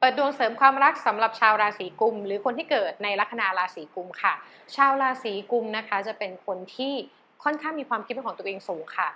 เปิดดวงเสริมความรักสำหรับชาวราศีกุม หรือคนที่เกิดในลัคนาราศีกุมค่ะ ชาวราศีกุมนะคะ จะเป็นคนที่ค่อนข้างมีความคิดเป็นของตัวเองสูงค่ะ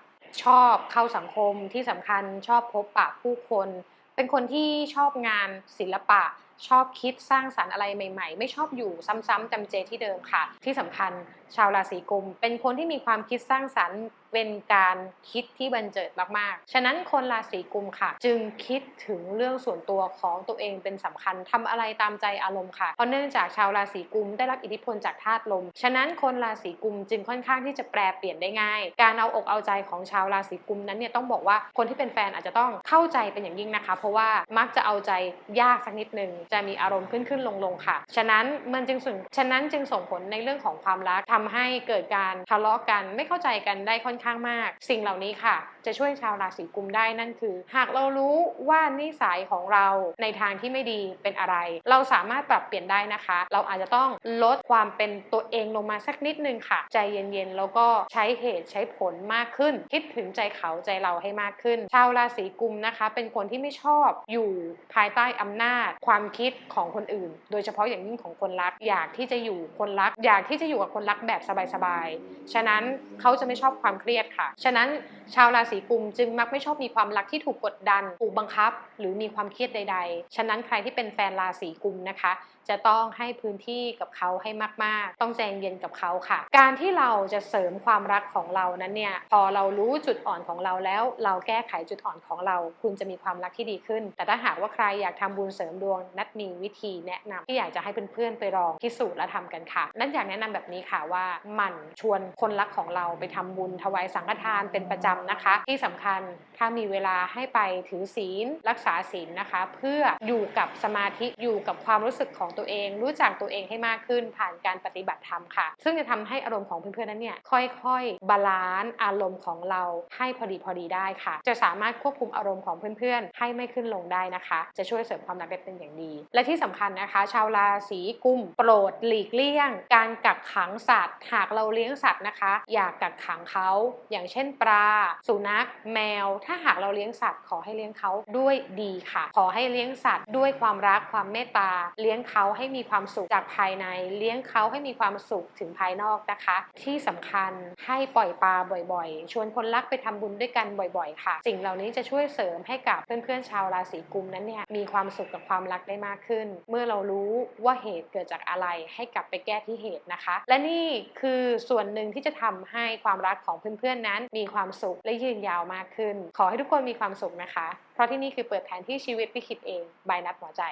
ชอบเข้าสังคมที่สำคัญชอบพบปะผู้คน เป็นคนที่ชอบงานศิลปะ ชอบคิดสร้างสรรค์อะไรใหม่ ๆ ไม่ชอบอยู่ซ้ำๆจำเจที่เดิมค่ะ ที่สำคัญชาวราศีกุม เป็นคนที่มีความคิดสร้างสรรค์ เป็นการคิดที่บันเจิดมากๆ ฉะนั้นคนราศีกุมค่ะ จึงคิดถึงเรื่องส่วนตัวของตัวเองเป็นสำคัญทำอะไรตามใจอารมณ์ค่ะเพราะเนื่องจากชาวราศีกุมได้รับอิทธิพลจากธาตุลม ฉะนั้นคนราศีกุมจึงค่อนข้างที่จะแปรเปลี่ยนได้ง่าย การเอาอกเอาใจของชาวราศีกุมนั้นเนี่ยต้องบอกว่าคนที่เป็นแฟนอาจจะต้องเข้าใจเป็นอย่างยิ่งนะคะ เพราะว่ามักจะเอาใจยากสักนิดนึงจะมีอารมณ์ขึ้นขึ้นลงลงค่ะ ฉะนั้นมันจึงส่งฉะนั้นจึงส่งผลในเรื่องของความรักทำให้เกิดการทะเลาะกันไม่เข้าใจกันได้ค่อนข้างมาก สิ่งเหล่านี้ค่ะ จะช่วยชาวราศีกุมได้นั่นคือ หากเรารู้ว่านิสัยของเราในทางที่ไม่ดีเป็นอะไร เราสามารถปรับเปลี่ยนได้นะคะ เราอาจจะต้องลดความเป็นตัวเองลงมาสักนิดนึงค่ะ ใจเย็นๆแล้วก็ใช้เหตุใช้ผลมากขึ้น คิดถึงใจเขาใจเราให้มากขึ้น ชาวราศีกุมนะคะ เป็นคนที่ไม่ชอบอยู่ภายใต้อำนาจ ความคิดของคนอื่น โดยเฉพาะอย่างยิ่งของคนรัก อยากที่จะอยู่คนรัก อยากที่จะอยู่กับคนรักแบบสบายๆ ฉะนั้นเขาจะไม่ชอบความเครียดค่ะ ฉะนั้นชาวราศีกุมจึงมักไม่ชอบมีความรักที่ถูกกดดันถูกบังคับ หรือมีความเครียดใด ๆ ฉะนั้นใครที่เป็นแฟนราศีกุมนะคะ จะต้องให้พื้นที่กับเขาให้มากๆ ต้องใจเย็นกับเขาค่ะ การที่เราจะเสริมความรักของเรานั้นเนี่ย พอเรารู้จุดอ่อนของเราแล้ว เราแก้ไขจุดอ่อนของเรา คุณจะมีความรักที่ดีขึ้น แต่ถ้าหากว่าใครอยากทำบุญเสริมดวงนัดมีวิธีแนะนำที่อยากจะให้เพื่อนๆไปลองพิสูจน์และทำกันค่ะ นั่นอยากแนะนำแบบนี้ค่ะว่ามันชวนคนรักของเราไปทำบุญถวายสังฆทานเป็นประจำนะคะ ที่สำคัญถ้ามีเวลาให้ไปถือศีล รักษาศีลนะคะ เพื่ออยู่กับสมาธิอยู่กับความรู้สึกของตัวเอง รู้จักตัวเองให้มากขึ้นผ่านการปฏิบัติธรรมค่ะ ซึ่งจะทำให้อารมณ์ของเพื่อนๆนั้นเนี่ยค่อยๆบาลานซ์อารมณ์ของเราให้พอดีพอดีได้ค่ะ จะสามารถควบคุมอารมณ์ของเพื่อนๆ ให้ไม่ขึ้นลงได้นะคะ จะช่วยเสริมความรักได้เป็นอย่างดีและที่สำคัญนะคะ ชาวราศีกุมโปรดหลีกเลี่ยง การกักขังสัตว์ หากเราเลี้ยงสัตว์นะคะ อย่ากกักขังเขา อย่างเช่นปลา สุนัข แมว ถ้าหากเราเลี้ยงสัตว์ขอให้เลี้ยงเขาด้วยดีค่ะ ขอให้เลี้ยงสัตว์ด้วยความรักความเมตตา เลี้ยงเขาให้มีความสุขจากภายใน เลี้ยงเขาให้มีความสุขถึงภายนอกนะคะ ที่สำคัญให้ปล่อยปลาบ่อยๆ ชวนคนรักไปทำบุญด้วยกันบ่อย ๆ ค่ะ สิ่งเหล่านี้จะช่วยเสริมให้กับเพื่อนๆชาวราศีกุมนั้นเนี่ยมีความสุขกับความรักได้มากขึ้น เมื่อเรารู้ว่าเหตุเกิดจากอะไรให้กลับไปแก้ที่เหตุนะคะ และนี่คือส่วนหนึ่งที่จะทำให้ความรักของเพื่อนๆนั้น มีความสุขและยืนยาวมากขึ้น ขอให้ทุกคนมีความสุขนะคะ เพราะที่นี่คือเปิดแผนที่ชีวิตพิคิดเอง บายนัดหัวใจ